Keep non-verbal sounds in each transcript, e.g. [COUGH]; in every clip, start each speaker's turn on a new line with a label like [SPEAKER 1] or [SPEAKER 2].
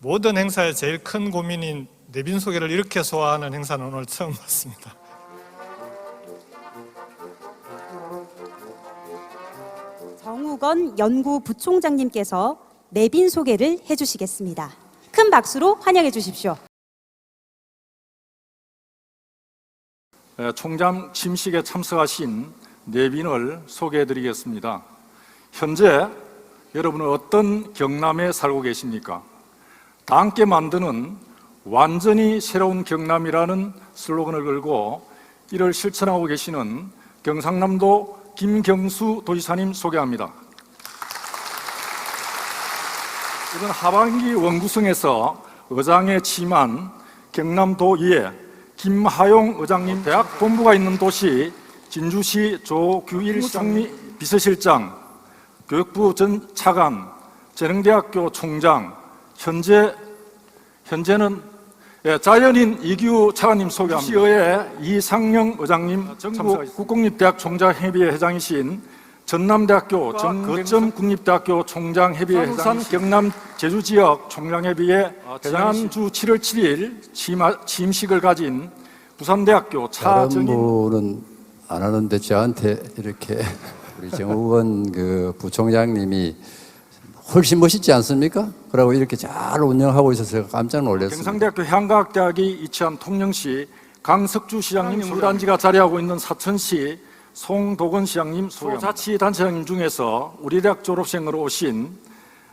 [SPEAKER 1] 모든 행사의 제일 큰 고민인 내빈 소개를 이렇게 소화하는 행사는 오늘 처음 봤습니다.
[SPEAKER 2] 정우건 연구부총장님께서 내빈 소개를 해주시겠습니다. 큰 박수로 환영해 주십시오.
[SPEAKER 3] 에, 총장 침식에 참석하신 내빈을 소개해 드리겠습니다. 현재 여러분은 어떤 경남에 살고 계십니까? 다 함께 만드는 완전히 새로운 경남이라는 슬로건을 걸고 이를 실천하고 계시는 경상남도 김경수 도지사님 소개합니다. 이번 하반기 원구성에서 의장에 취임한 경남도의회 김하용 의장님 대학 본부가 있는 도시 진주시 조규일 상리 비서실장 교육부 전 차관 재능대학교 총장 현재 현재는 예, 자연인 이규 차관님 소개합니다. 시의회 이상영 의장님 전국 국공립대학 총장협의회 회장이신 전남대학교 정거점 국립대학교 총장협의회 회장 경남 제주 지역 총장협의회 지난주 7월 7일 취임- 취임식을 가진 부산대학교 차정인
[SPEAKER 4] 분은 안 하는데 저한테 이렇게 [LAUGHS] 우리 정우건 그 부총장님이 훨씬 멋있지 않습니까? 그러고 이렇게 잘 운영하고 있어서 깜짝 놀랐습니다.
[SPEAKER 3] 경상대학교 향과학대학이 이치한 통영시 강석주 시장님 물단지가 자리하고 있는 사천시 송도건 시장님 소자치단체장님 중에서 우리 대학 졸업생으로 오신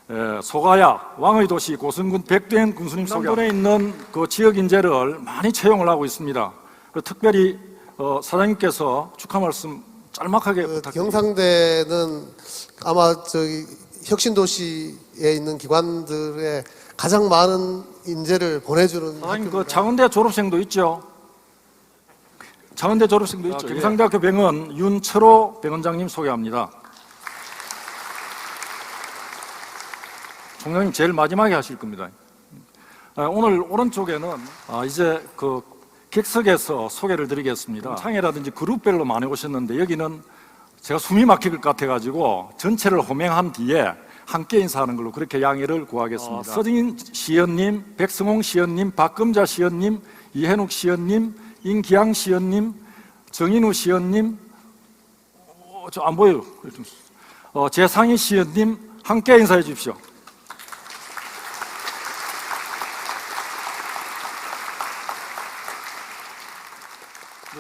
[SPEAKER 3] 에, 소가야 왕의 도시 고성군 백두행 군수님 소개에 있는 그 지역 인재를 많이 채용을 하고 있습니다. 특별히 어, 사장님께서 축하 말씀 짤막하게
[SPEAKER 5] 그
[SPEAKER 3] 부탁드립니다.
[SPEAKER 5] 경상대는 아마 저기 혁신도시에 있는 기관들의 가장 많은 인재를 보내주는
[SPEAKER 3] 사장님 그. 장원대 졸업생도 있죠. 장원대 졸업생도 있죠. 경상대학교 병원 윤철호 병원장님 소개합니다. 총장님 제일 마지막에 하실 겁니다. 아, 오늘 오른쪽에는 아, 이제 그 객석에서 소개를 드리겠습니다. 창이라든지 그룹별로 많이 오셨는데 여기는 제가 숨이 막힐 것 같아가지고 전체를 호명한 뒤에 함께 인사하는 걸로 그렇게 양해를 구하겠습니다. 서정인 시연님, 백성홍 시연님, 박금자 시연님, 이hen욱 시연님, 임기양 시연님, 정인우 시연님, 어, 저안 보여요. 어, 재상희 시연님 함께 인사해 주십시오.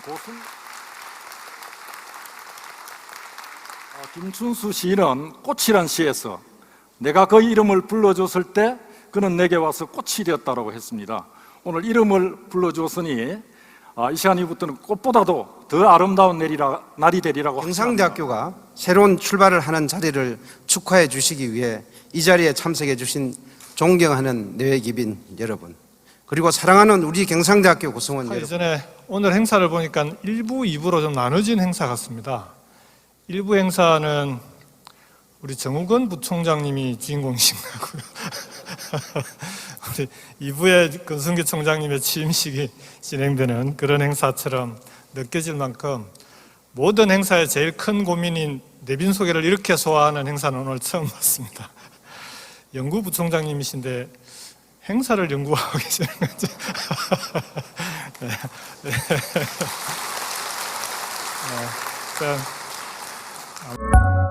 [SPEAKER 3] 고승 어, 김춘수 시인은 꽃이란 시에서 내가 그 이름을 불러줬을 때 그는 내게 와서 꽃이 되었다라고 했습니다. 오늘 이름을 불러주었으니 아, 이 시간 이부터는 꽃보다도 더 아름다운 날이라, 날이 되리라고
[SPEAKER 6] 경상대학교가 새로운 출발을 하는 자리를 축하해 주시기 위해 이 자리에 참석해 주신 존경하는 내외기빈 여러분 그리고 사랑하는 우리 경상대학교 구성원 여러분
[SPEAKER 1] 이전에 오늘 행사를 보니까 1부, 2부로 좀 나눠진 행사 같습니다. 1부 행사는 우리 정우건 부총장님이 주인공이신 거고요. 우리 [LAUGHS] 2부에 권순기 총장님의 취임식이 진행되는 그런 행사처럼 느껴질 만큼 모든 행사의 제일 큰 고민인 내빈 소개를 이렇게 소화하는 행사는 오늘 처음 봤습니다. 연구 부총장님이신데 행사를 연구하고 계시는 거죠. [LAUGHS] 네. 네. 네. 자,